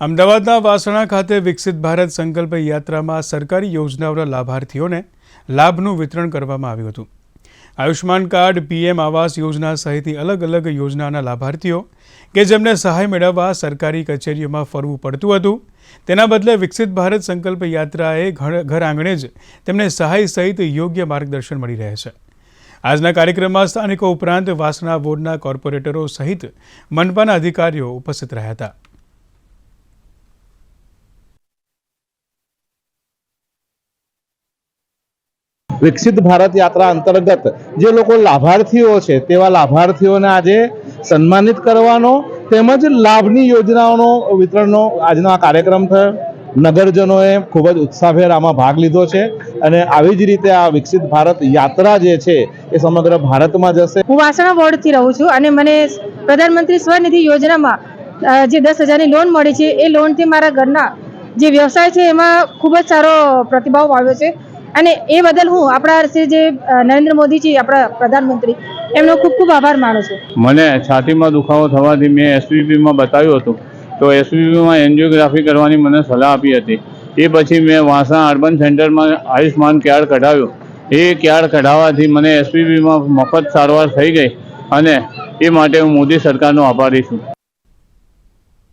અમદાવાદના વાસણા ખાતે વિકસિત ભારત સંકલ્પ યાત્રામાં સરકારી યોજનાઓના લાભાર્થીઓને લાભનું વિતરણ કરવામાં આવ્યું હતું. આયુષ્માન કાર્ડ, પીએમ આવાસ યોજના સહિતની અલગ અલગ યોજનાના લાભાર્થીઓ કે જેમને સહાય મેળવવા સરકારી કચેરીઓમાં ફરવું પડતું હતું, તેના બદલે વિકસિત ભારત સંકલ્પ યાત્રાએ ઘર આંગણે જ તેમને સહાય સહિત યોગ્ય માર્ગદર્શન મળી રહે છે. આજના કાર્યક્રમમાં સ્થાનિકો ઉપરાંત વાસણા બોર્ડના કોર્પોરેટરો સહિત મનપાના અધિકારીઓ ઉપસ્થિત રહ્યા હતા. વિકસિત ભારત યાત્રા અંતર્ગત જે લોકો લાભાર્થીઓ છે, તેવા લાભાર્થીઓને આજે સન્માનિત કરવાનો તેમજ લાભની યોજનાઓનો વિતરણનો આજનો આ કાર્યક્રમ થયો. નગરજનોએ ખૂબ જ ઉત્સાહભેર આમાં ભાગ લીધો છે અને આવી જ રીતે આ વિકસિત ભારત યાત્રા જે છે, એ સમગ્ર ભારતમાં જશે. હું વાસણા વોર્ડથી રહું છું અને મને પ્રધાનમંત્રી સ્વનિધિ યોજનામાં જે દસ હજારની લોન મળી છે, એ લોનથી મારા ઘરના જે વ્યવસાય છે, એમાં ખૂબ જ સારો પ્રતિભાવ આવ્યો છે. અને એ બદલ હું આપણા શ્રી જે નરેન્દ્ર મોદીજી, આપણા પ્રધાનમંત્રી, એમનો ખૂબ ખૂબ આભાર માનું છું. મને છાતીમાં દુખાવો થવાથી મેં એસવીપીમાં બતાવ્યું હતું. તો એસવીપીમાં એન્જિયોગ્રાફી કરવાની મને સલાહ આપી હતી. એ પછી મેં વાંસા અર્બન સેન્ટરમાં આયુષ્માન કાર્ડ કઢાવ્યું. એ કાર્ડ કઢાવવાથી મને એસવીપીમાં મફત સારવાર થઈ ગઈ અને એ માટે હું મોદી સરકારનો આભારી છું.